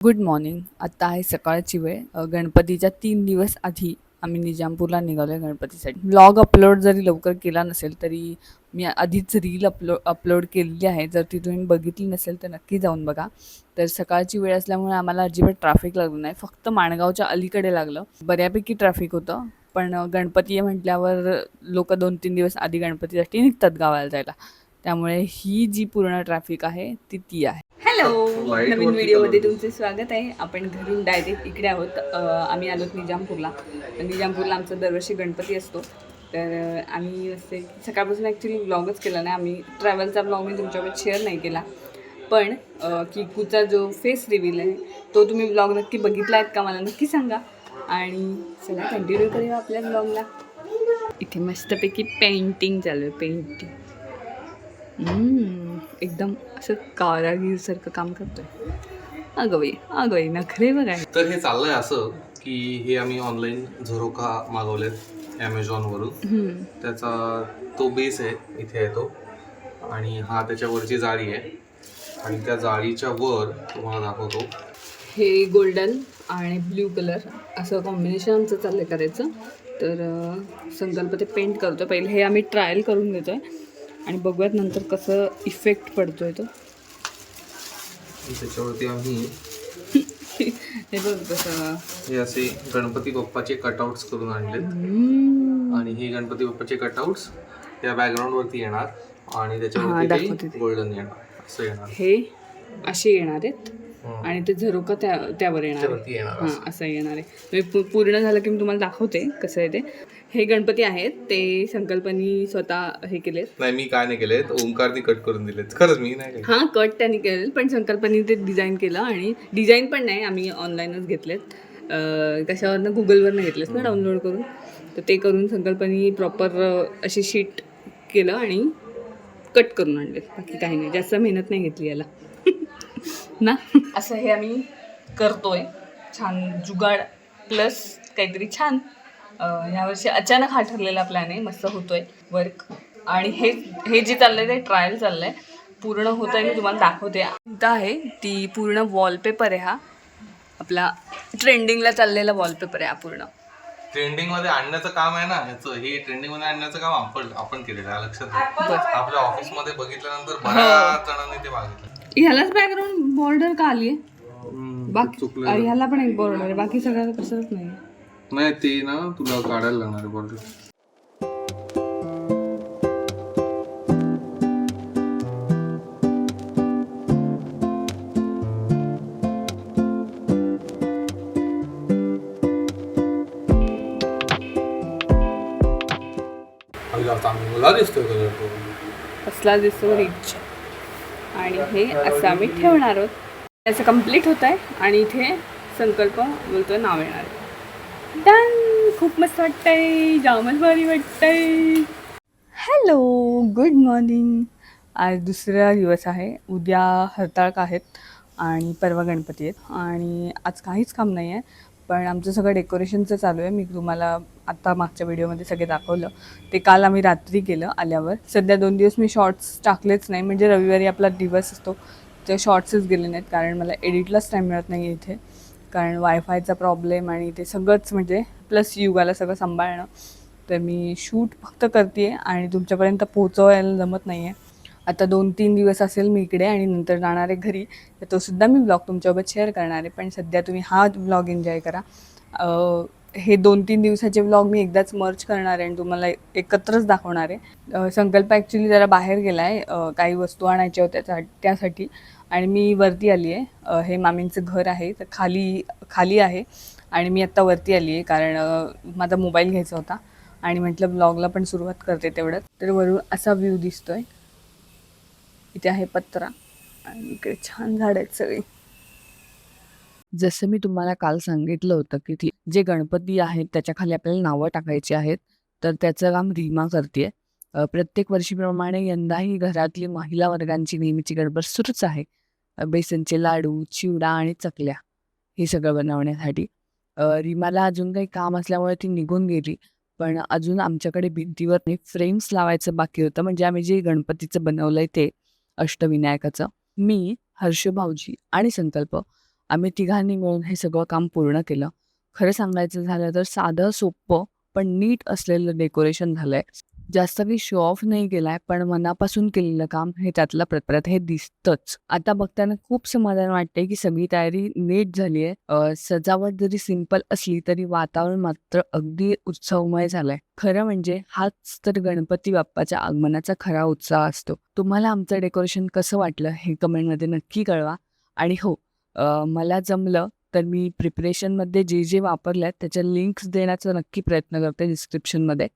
Good morning आत्ता आहे सकाळची वेळ. गणपतीच्या तीन दिवस आधी आम्ही निजामपूरला निघालो आहे गणपतीसाठी. ब्लॉग अपलोड जरी लवकर केला नसेल तरी मी आधीच रील अपलो अपलोड केलेली आहे. जर ती तुम्ही बघितली नसेल तर नक्की जाऊन बघा. तर सकाळची वेळ असल्यामुळे आम्हाला अजिबात ट्रॅफिक लागलं नाही. फक्त माणगावच्या अलीकडे लागलं. बऱ्यापैकी ट्रॅफिक होतं. पण गणपती म्हटल्यावर लोक दोन तीन दिवस आधी गणपतीसाठी निघतात गावाला जायला. त्यामुळे ही जी पूर्ण ट्रॅफिक आहे ती ती आहे. नवीन व्हिडिओमध्ये. तुमचे स्वागत आहे. आपण घरून डायरेक्ट इकडे आहोत. आम्ही आलोत निजामपूरला. निजामपूरला आमचा दरवर्षी गणपती असतो. तर आम्ही असे सकाळपासून ॲक्च्युली ब्लॉगच केला नाही. आम्ही ट्रॅव्हलचा ब्लॉग मी तुमच्यावर शेअर नाही केला. पण किकूचा जो फेस रिव्हील आहे तो तुम्ही ब्लॉग नक्की बघितला आहेत का? मला नक्की सांगा. आणि चला कंटिन्यू करूया आपल्या ब्लॉगला इथे मस्तपैकी पेंटिंग चालू आहे पेंटिंग एकदम असं कारागीरसारखं काम करतोय. अगं बाई अगं बाई नखरे बघा. तर हे चाललंय असं की हे आम्ही ऑनलाईन झरोका मागवलेत ॲमेझॉनवरून. त्याचा तो बेस आहे इथे आहे तो. आणि हा त्याच्यावरची जाळी आहे. आणि त्या जाळीच्या वर तुम्हाला दाखवतो. हे गोल्डन आणि ब्ल्यू कलर असं कॉम्बिनेशन आमचं चाललंय करायचं. तर संकल्प ते पेंट करतो पहिले हे आम्ही ट्रायल करून घेतोय. आणि बघूयात नंतर कसं इफेक्ट पडतोय तो आणि त्याच्यावरती आम्ही हे बघ कसं हे असे गणपती बाप्पाचे कटआउट्स करून आणलेत. आणि हे गणपती बाप्पाचे कटआउट्स त्या बॅकग्राऊंडवरती येणार आणि त्याच्यावरती ते ते. गोल्डन येणार असं येणार हे असे येणार आहेत. आणि ते झरोका त्या त्यावर येणार आहे. असं. येणार आहे म्हणजे पूर्ण झालं की मी तुम्हाला दाखवते कसं आहे ते हे गणपती आहेत ते संकल्पनी स्वतः हे केलेत. नाही मी काय नाही केलेत ओंकारनी कट करून दिलेत. खरंच मी नाही केले. हां कट त्यांनी केले पण संकल्पनी ते डिझाईन केलं आणि डिझाईन पण नाही आम्ही ऑनलाईनच घेतलेत. अं, कशावरनं? गुगलवरनं घेतलेत ना डाउनलोड करून. तर ते करून संकल्पनी प्रॉपर अशी शीट केलं आणि कट करून आणले बाकी काही नाही जास्त मेहनत नाही घेतली याला. ना? असं हे आम्ही करतोय. छान जुगाड प्लस काहीतरी छान. ह्यावर्षी अचानक हा ठरलेला प्लॅन आहे. मस्त होतोय वर्क आणि हे हे जे चाललंय ते ट्रायल चाललंय. पूर्ण होत आहे मी तुम्हाला दाखवते. इथं आहे ती पूर्ण वॉलपेपर आहे हा. आपला ट्रेंडिंगला चाललेला वॉलपेपर आहे हा पूर्ण. ट्रेंडिंगमध्ये आणण्याचं काम आहे ना ह्याचं हे ट्रेंडिंगमध्ये आणण्याचं काम आपण आपण केलेलं आहे लक्षात. आपल्या ऑफिसमध्ये. बघितल्यानंतर बऱ्याच जणांनी ते मागितलं. ह्यालाच बॅकग्राऊंड बॉर्डर का आली आहे बाकी ह्याला पण एक बॉर्डर आहे बाकी सगळं कसंच नाही नाही ते ना तुला काढायला लागणार आहे बॉर्डर चांगला दिसतोय कलर तो कसला दिसतो रिच आणि हे असं आम्ही ठेवणार आहोत. त्याचं कंप्लीट होत आहे आणि इथे संकल्प बोलतोय नाव येणार आहे. डन खूप मस्त वाटतंय. जामच भारी वाटतंय. हॅलो गुड मॉर्निंग आज दुसरा दिवस आहे. उद्या हरताळक आहेत आणि परवा गणपती आहेत. आणि आज काहीच काम नाही आहे पण आमचं सगळं डेकोरेशनचं चालू आहे. मी तुम्हाला आत्ता मागच्या व्हिडिओमध्ये सगळे दाखवलं. ते काल आम्ही रात्री केलं आल्यावर. सध्या दोन दिवस मी शॉर्ट्स टाकलेच नाही. म्हणजे रविवारी आपला दिवस असतो. ते शॉर्ट्सच गेले नाहीत कारण मला एडिटलाच टाईम मिळत नाही इथे. कारण वायफायचा प्रॉब्लेम आणि ते सगळंच म्हणजे प्लस युगाला सगळं सांभाळणं. तर मी शूट फक्त करते आणि तुमच्यापर्यंत पोहोचवायला जमत नाही आहे आता दोन तीन दिवस असेल मी इकडे आणि नंतर जाणार आहे घरी तर तोसुद्धा मी ब्लॉग तुमच्यासोबत शेअर करणार आहे. पण सध्या तुम्ही हा ब्लॉग एन्जॉय करा. हे दोन तीन दिवसाचे व्लॉग मी एकदाच मर्च करणार आहे आणि तुम्हाला एकत्रच दाखवणार आहे. संकल्प ॲक्च्युली जरा बाहेर गेला आहे काही वस्तू आणायच्या होत्या त्या- त्यासाठी. आणि मी वरती आली आहे हे मामींचं घर आहे तर खाली खाली आहे. आणि मी आत्ता वरती आली आहे कारण माझा मोबाईल घ्यायचा होता. आणि म्हटलं ब्लॉगला पण सुरुवात करते तेवढ्यात तर वरून असा व्ह्यू दिसतोय. इथे आहे पत्रा. आणि इकडे छान झाड आहेत सगळी. जसं मी तुम्हाला काल सांगितलं होतं की ती जे गणपती आहेत त्याच्याखाली आपल्याला नावं टाकायची आहेत तर त्याचं काम रीमा करते प्रत्येक वर्षीप्रमाणे यंदाही घरातली महिला वर्गांची नेहमीची गडबड सुरूच आहे. बेसनचे लाडू चिवडा आणि चकल्या हे सगळं बनवण्यासाठी. रिमाला रीमाला अजून काही काम असल्यामुळे ती निघून गेली पण अजून आमच्याकडे भिंतीवर फ्रेम्स लावायचं बाकी होतं. म्हणजे आम्ही जे गणपतीचं बनवलंय ते अष्टविनायकाचं. मी हर्ष भाऊजी आणि संकल्प आम्ही तिघांनी मिळून हे सगळं काम पूर्ण केलं. खरं सांगायचं झालं तर साधं सोपं पण नीट असलेलं डेकोरेशन झालंय. जास्त काही शो ऑफ नाही केलाय पण मनापासून केलेलं काम हे त्यातलं प्रत हे दिसतंच. आता बघताना खूप समाधान वाटते की सगळी तयारी नीट झाली आहे. सजावट जरी सिंपल असली तरी वातावरण मात्र अगदी उत्सवमय झालंय. खरं म्हणजे हाच तर गणपती बाप्पाच्या आगमनाचा खरा उत्साह असतो. तुम्हाला आमचं डेकोरेशन कसं वाटलं हे कमेंटमध्ये नक्की कळवा. आणि हो अ, मला जमलं तर मी प्रिपरेशनमध्ये जे जे वापरले आहेत त्याच्या लिंक्स देण्याचा नक्की प्रयत्न करते डिस्क्रिप्शनमध्ये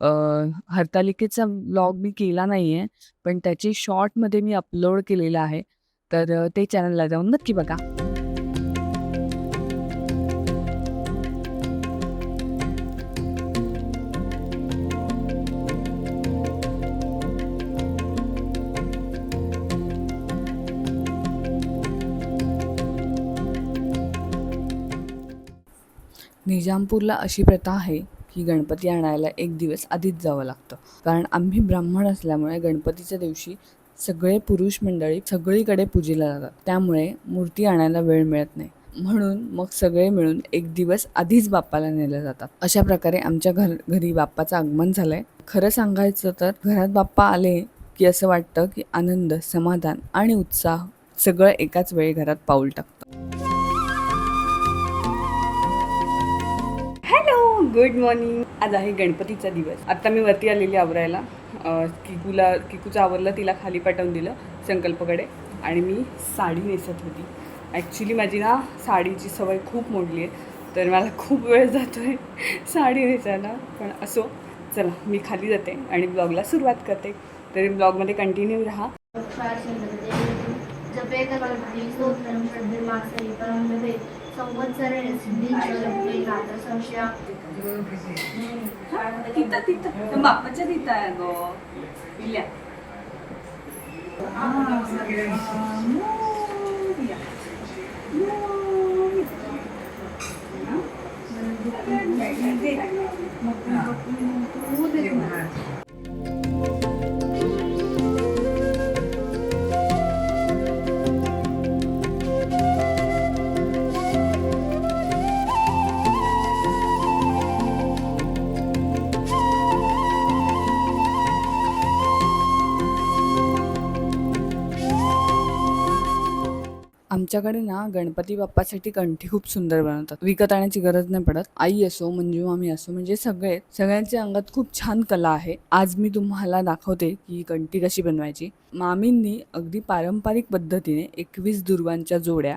अ, हरतालिकेचा व्लॉग मी केला नाही आहे पण त्याची शॉर्टमध्ये मी अपलोड केलेला आहे. तर अ, ते चॅनलला जाऊन नक्की बघा. निजामपूरला अशी प्रथा आहे की गणपती आणायला एक दिवस आधीच जावं लागतं. कारण आम्ही ब्राह्मण असल्यामुळे गणपतीच्या दिवशी सगळे पुरुष मंडळी सगळीकडे पूजेला जातात. त्यामुळे मूर्ती आणायला वेळ मिळत नाही. म्हणून मग सगळे मिळून एक दिवस आधीच बाप्पाला नेलं जातात. अशा प्रकारे आमच्या घर घरी बाप्पाचं आगमन झालंय. खरं सांगायचं तर घरात बाप्पा आले की असं वाटतं की आनंद समाधान आणि उत्साह सगळं एकाच वेळी घरात पाऊल टाकतं गुड मॉर्निंग. आज आहे गणपतीचा दिवस. आता मी वरती आलेली आवरायला. किकूला किकूचं आवरलं तिला खाली पाठवून दिलं संकल्पकडे. आणि मी साडी नेसत होती. ॲक्च्युली माझी ना साडीची सवय खूप मोडली आहे. तर मला खूप वेळ जातो आहे साडी नेसायला. पण असो चला मी खाली जाते आणि ब्लॉगला सुरुवात करते. तरी ब्लॉगमध्ये कंटिन्यू राहा. तिथं तिथं बाप्पाच्या तिथं आहे गो इल्या आमच्याकडे ना गणपती बाप्पासाठी कंठी खूप सुंदर बनवतात. विकत आणायची गरज नाही पडत. आई असो मंजू मामी असो म्हणजे सगळे सगळ्यांच्या अंगात खूप छान कला आहे. आज मी तुम्हाला दाखवते की कंठी कशी बनवायची. मामींनी अगदी पारंपरिक पद्धतीने एकवीस दुर्वांच्या जोड्या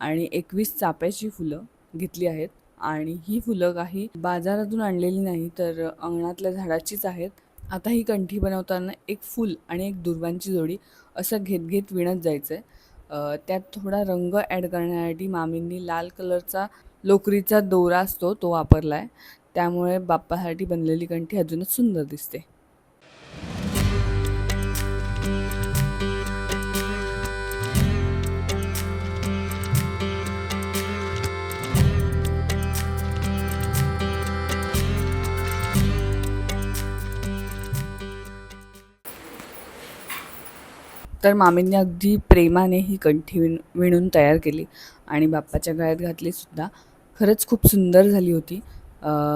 आणि एकवीस चाप्याची फुलं घेतली आहेत. आणि ही फुलं काही बाजारातून आणलेली नाही तर अंगणातल्या झाडाचीच आहेत. आता ही कंठी बनवताना एक फूल आणि एक दुर्वांची जोडी असं घेत घेत विणत जायचं आहे त्यात थोडा रंग ॲड करण्यासाठी मामींनी लाल कलरचा लोकरीचा दोरा असतो तो वापरला आहे त्यामुळे बाप्पासाठी बनलेली कंठी अजूनच सुंदर दिसते. तर मामींनी अगदी प्रेमाने ही कंठी विण विणून तयार केली आणि बाप्पाच्या गळ्यात घातली सुद्धा. खरंच खूप सुंदर झाली होती.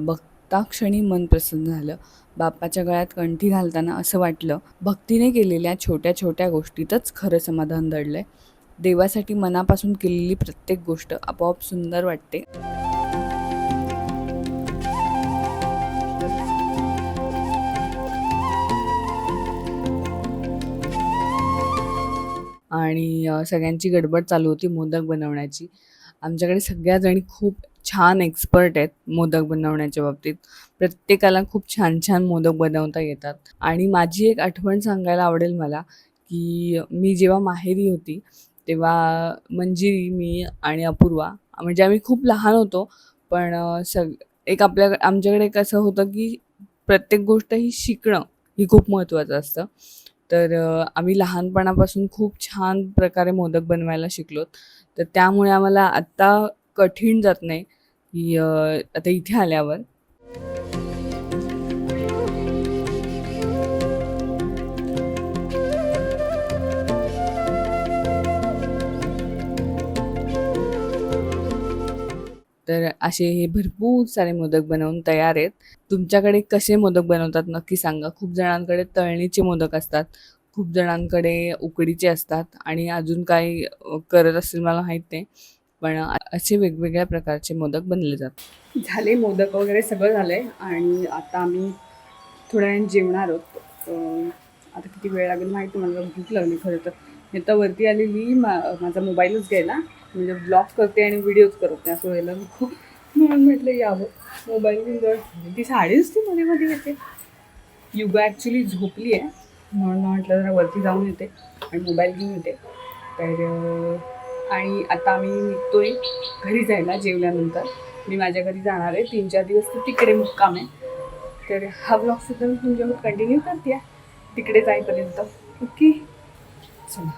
बघता क्षणी मन प्रसन्न झालं. बाप्पाच्या गळ्यात कंठी घालताना असं वाटलं भक्तीने केलेल्या छोट्या छोट्या गोष्टीतच खरं समाधान दडलं आहे देवासाठी मनापासून केलेली प्रत्येक गोष्ट आपोआप सुंदर वाटते. आणि सगळ्यांची गडबड चालू होती मोदक बनवण्याची. आमच्याकडे सगळ्याजणी खूप छान एक्सपर्ट आहेत मोदक बनवण्याच्या बाबतीत. प्रत्येकाला खूप छान छान मोदक बनवता येतात. आणि माझी एक आठवण सांगायला आवडेल मला की मी जेव्हा माहेरी होती तेव्हा मंजिरी मी आणि अपूर्वा म्हणजे आम्ही खूप लहान होतो पण सग एक आपल्या आमच्याकडे कसं होतं की प्रत्येक गोष्ट ही शिकणं ही खूप महत्त्वाचं असतं. तर आम्ही लहानपणापासून खूप छान प्रकारे मोदक बनवायला शिकलो तर त्यामुळे आम्हाला आत्ता कठीण जात नाही की आता इथे आल्यावर. तर असे हे भरपूर सारे मोदक बनवून तयार आहेत. तुमच्याकडे कसे मोदक बनवतात नक्की सांगा. खूप जणांकडे तळणीचे मोदक असतात खूप जणांकडे उकडीचे असतात आणि अजून काही करत असतील मला माहीत नाही. पण असे वेगवेगळ्या प्रकारचे मोदक बनले जातात. झाले मोदक वगैरे सगळं झालं आहे आणि आता आम्ही थोड्या वेळाने जेवणार आहोत. आता किती वेळ लागेल माहिती मला भूक लागली खरं तर. मी आता वरती आलेली मा माझा मोबाईलच घ्यायला म्हणजे ब्लॉग करते आणि व्हिडिओज करते असं व्हायला नको म्हणून म्हटलं यावं. मोबाईल घेऊन जवळ ती साडीच ती मध्ये मध्ये येते. युगा ॲक्च्युली झोपली आहे. म्हणून म्हटलं जरा वरती जाऊन येते आणि मोबाईल घेऊन येते. तर आणि आता आम्ही निघतोय घरी जायला जेवल्यानंतर. मी माझ्या घरी जाणार आहे. तीन चार दिवस तर तिकडे मुक्काम आहे. तर हा ब्लॉग सुद्धा मी तुमच्यावर कंटिन्यू करते तिकडे जाईपर्यंत. ओके? चला.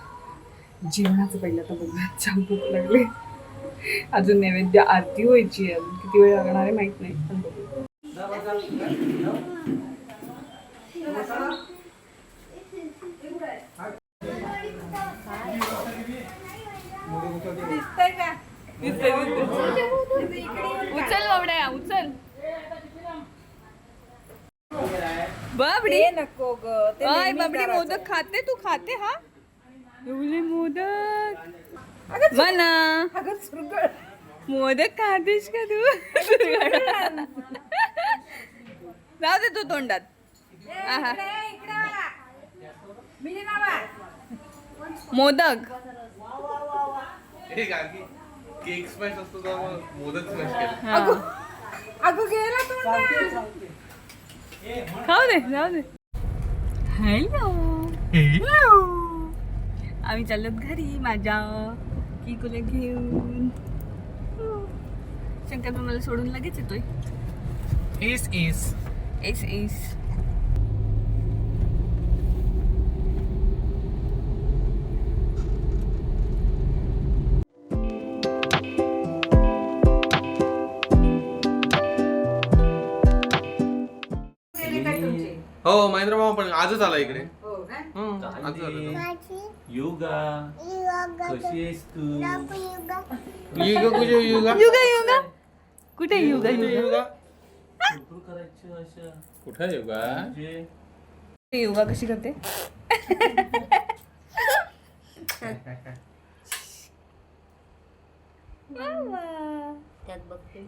जेवणाचं पहिलं तर बघा छान भूक लागले. अजून नैवेद्य आरती व्हायची आहे. अजून किती वेळ लागणार आहे माहीत नाही पण बघू. उचल बाबड्या उचल. बाबडी. नको ग बाबडी. मोदक खाते तू खाते हा? एवढे मोदक. म्हणा अगं सुरगळ मोदक खातेस का तू? जाऊ दे तू तोंडात. मोदक. केक स्मॅश असतो तर मग मोदक स्मॅश केला. अगं गेला तोंडात. खाऊ दे जाऊ दे. हॅलो आम्ही चाललो घरी माझ्या की तुला घेऊन. शंकर पण मला सोडून लगेच येतोय. इस इस एस एस हो महेंद्र मामा पण आजच आला इकडे. हो काय? हं, आजच आला तो. योगा कशी आहेस तू युगा कुठे युगा युगा युगा कुठे युगा कुठे युगा युगा भरपूर करायचं अशा कुठे युगा म्हणजे योगा कशी करते त्यात बघते